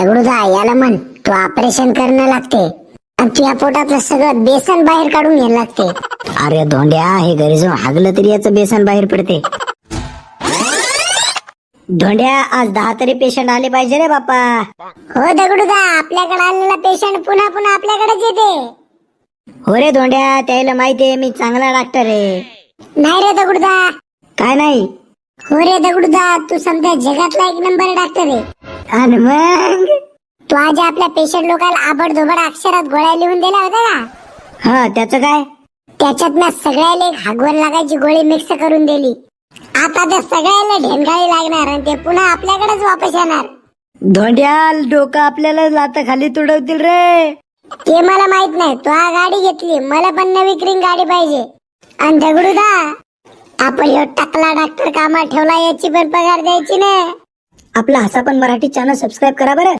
दगडूदा याला म्हण तू ऑपरेशन करणं लागते. आणि तुझ्या पोटातलं सगळं बेसन बाहेर काढून घ्यायला लागते. अरे धोंड्या हे घरी जाऊन हागलं तरी याचं बेसन बाहेर पडते. धोंड्या आज दहा तरी पेशंट आले पाहिजे रे बापा हो दगडूदा आपल्याकडे आलेला पेशंट पुन्हा पुन्हा आपल्याकडेच येते. हो रे धोंड्या त्याला माहितीये मी चांगला डॉक्टर आहे. नाही रे दगडूदा. काय नाही? हो रे दगडूदा तू समजा जगातला एक नंबर डॉक्टर आहे. आणि मग तू आज आपल्या पेशंट लोकांना आबडधोबड अक्षरात गोळ्या लिहून दिल्या होत्या का? हा त्याचं काय? त्याच्यात ना सगळ्याला एक हागवण लागायची गोळी मिक्स करून दिली. आता त्या सगळ्याला ढेंगाळी लागणार आणि ते पुन्हा आपल्याकडेच वापस येणार. धोंड्या डोकं आपल्याला लात खाली तुडवतील रे. ते मला माहीत नाही. तू हा गाडी घेतली. मला पण नवी क्रीम गाडी पाहिजे. आणि दगडूदा आपण ह्यो टकला डॉक्टर कामात ठेवला याची पण पगार द्यायची ना. आपला हसा पण मराठी चॅनल सबस्क्राईब करा बरं.